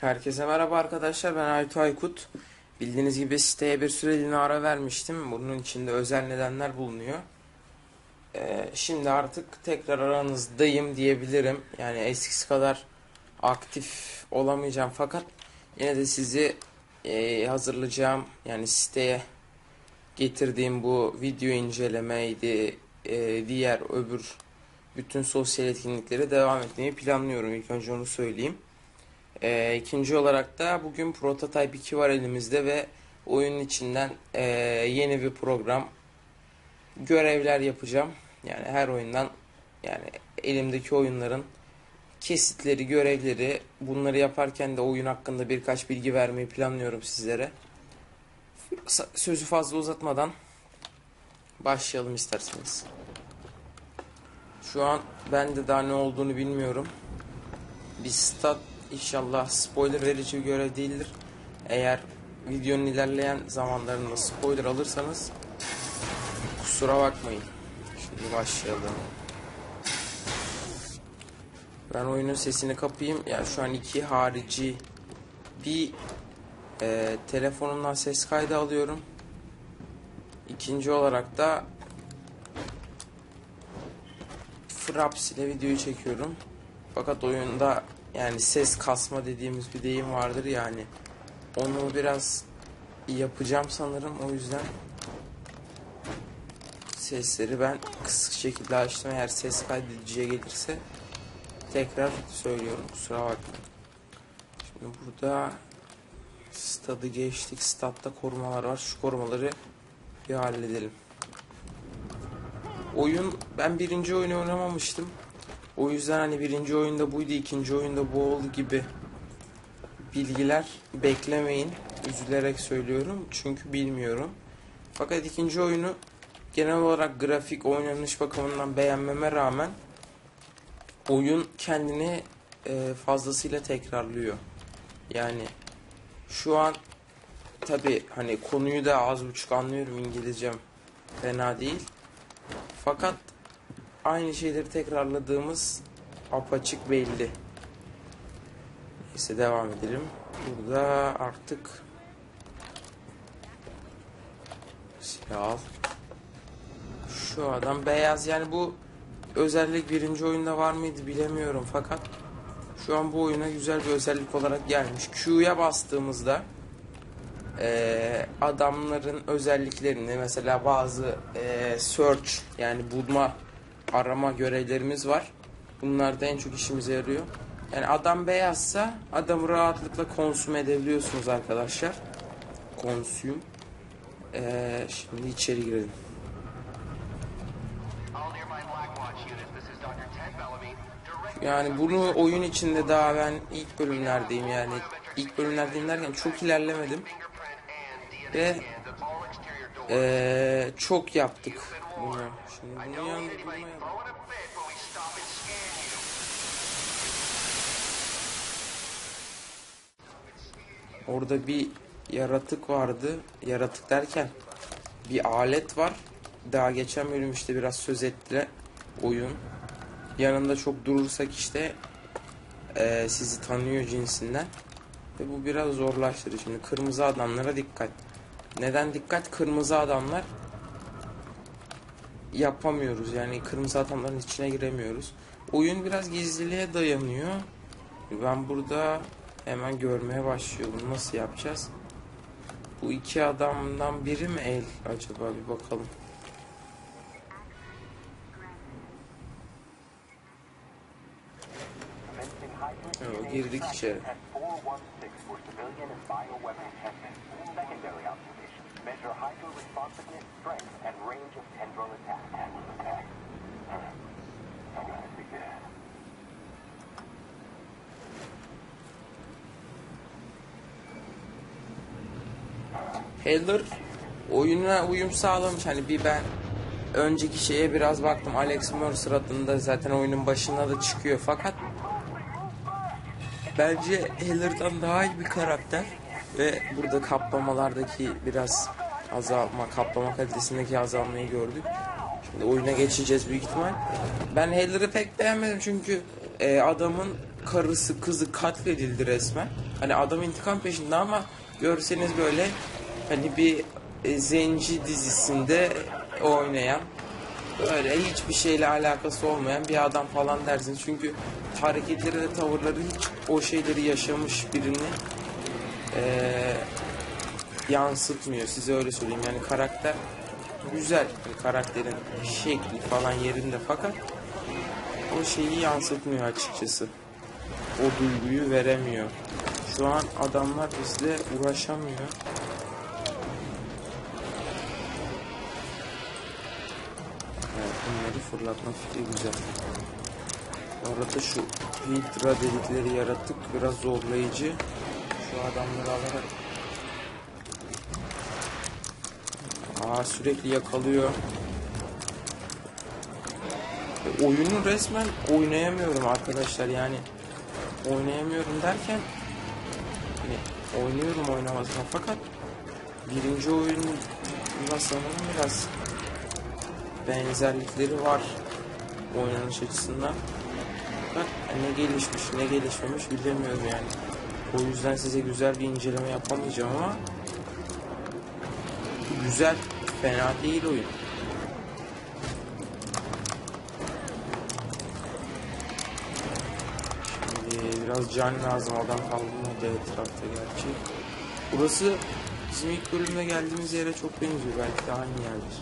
Herkese merhaba arkadaşlar ben Aytu Aykut. Bildiğiniz gibi siteye bir süreliğine ara vermiştim. Bunun içinde özel nedenler bulunuyor. Ee, şimdi artık tekrar aranızdayım diyebilirim. Yani eskisi kadar aktif olamayacağım fakat yine de sizi e, hazırlayacağım yani siteye getirdiğim bu video incelemeydi e, diğer öbür bütün sosyal etkinliklere devam etmeyi planlıyorum. İlk önce onu söyleyeyim. Ee, ikinci olarak da bugün Prototype 2 var elimizde ve oyunun içinden e, yeni bir program görevler yapacağım. Yani her oyundan yani elimdeki oyunların kesitleri, görevleri bunları yaparken de oyun hakkında birkaç bilgi vermeyi planlıyorum sizlere. Sözü fazla uzatmadan başlayalım isterseniz. Şu an ben de daha ne olduğunu bilmiyorum. Bir stat inşallah spoiler verici bir görev değildir. Eğer videonun ilerleyen zamanlarında spoiler alırsanız kusura bakmayın. Şimdi başlayalım. Ben oyunun sesini kapayım. Ya şu an iki harici bir e, telefonumdan ses kaydı alıyorum. İkinci olarak da Fraps ile videoyu çekiyorum. Fakat oyunda yani ses kasma dediğimiz bir deyim vardır yani. Onu biraz yapacağım sanırım o yüzden sesleri ben kısık şekilde açtım. Eğer ses kaydediciye gelirse tekrar söylüyorum kusura bakmayın. Şimdi burada stadı geçtik. Statta korumalar var. Şu korumaları bir halledelim. Oyun ben birinci oyunu oynamamıştım. O yüzden hani birinci oyunda buydu, ikinci oyunda bu oldu gibi bilgiler beklemeyin. Üzülerek söylüyorum çünkü bilmiyorum. Fakat ikinci oyunu genel olarak grafik oynanış bakımından beğenmeme rağmen oyun kendini e, fazlasıyla tekrarlıyor. Yani şu an tabi hani konuyu da az buçuk anlıyorum İngilizcem fena değil. Fakat aynı şeyleri tekrarladığımız apaçık belli. Neyse devam edelim. Burada artık silah al. Şu adam beyaz yani bu özellik birinci oyunda var mıydı bilemiyorum fakat şu an bu oyuna güzel bir özellik olarak gelmiş. Q'ya bastığımızda adamların özelliklerini mesela bazı search yani bulma arama görevlerimiz var. Bunlar da en çok işimize yarıyor. Yani adam beyazsa adamı rahatlıkla konsüm edebiliyorsunuz arkadaşlar. Konsüm. Ee, şimdi içeri girelim. Yani bunu oyun içinde daha ben ilk bölümlerdeyim yani. ilk bölümlerdeyim derken çok ilerlemedim. Ve ee, çok yaptık bunu. Şimdi and scan you. Orada bir yaratık vardı. Yaratık derken bir alet var. Daha geçen bölüm işte biraz söz ettiler oyun. Yanında çok durursak işte eee, sizi tanıyor cinsinden. Ve bu biraz zorlaştırır. Şimdi kırmızı adamlara dikkat. Neden dikkat? Kırmızı adamlar yapamıyoruz. Yani kırmızı adamların içine giremiyoruz. Oyun biraz gizliliğe dayanıyor. Ben burada hemen görmeye başlıyorum. Nasıl yapacağız? Bu iki adamdan biri mi el acaba bir bakalım. Evet, girdik içeri. At 416 for civilian and bioweapon testing. Secondary observation. Measure hydro responsiveness, strength, and range of tendril attack. Tendril attack. I'm gonna see that. Heller oyuna uyum sağlamış. Hani bir ben önceki şeye biraz baktım. Alex Mercer adında zaten oyunun başında da çıkıyor. Fakat bence Heller'dan daha iyi bir karakter. Ve burada kaplamalardaki biraz azalma, kaplama kalitesindeki azalmayı gördük. Şimdi oyuna geçeceğiz büyük ihtimal. Ben Heller'ı pek beğenmedim çünkü e, adamın karısı kızı katledildi resmen. Hani adam intikam peşinde ama görseniz böyle hani bir e, zenci dizisinde oynayan böyle hiçbir şeyle alakası olmayan bir adam falan dersiniz. Çünkü hareketleri ve tavırları hiç o şeyleri yaşamış birini eee, yansıtmıyor. Size öyle söyleyeyim. Yani karakter güzel. Yani karakterin şekli falan yerinde fakat o şeyi yansıtmıyor açıkçası. O duyguyu veremiyor. Şu an adamlar bizle uğraşamıyor. Evet, bunları fırlatma fikri güzel. Bu arada şu filtra dedikleri yaratık biraz zorlayıcı. Şu adamları alarak Aa sürekli yakalıyor. E, oyunu resmen oynayamıyorum arkadaşlar yani oynayamıyorum derken hani oynuyorum oynamasına fakat birinci oyunla sanırım biraz benzerlikleri var oynanış açısından. Fakat ne gelişmiş ne gelişmemiş bilemiyorum yani. O yüzden size güzel bir inceleme yapamayacağım ama güzel, fena değil oyun. Şimdi biraz can lazım adam kaldı da etrafta gerçi. Burası bizim ilk bölümde geldiğimiz yere çok benziyor belki de aynı yerdir.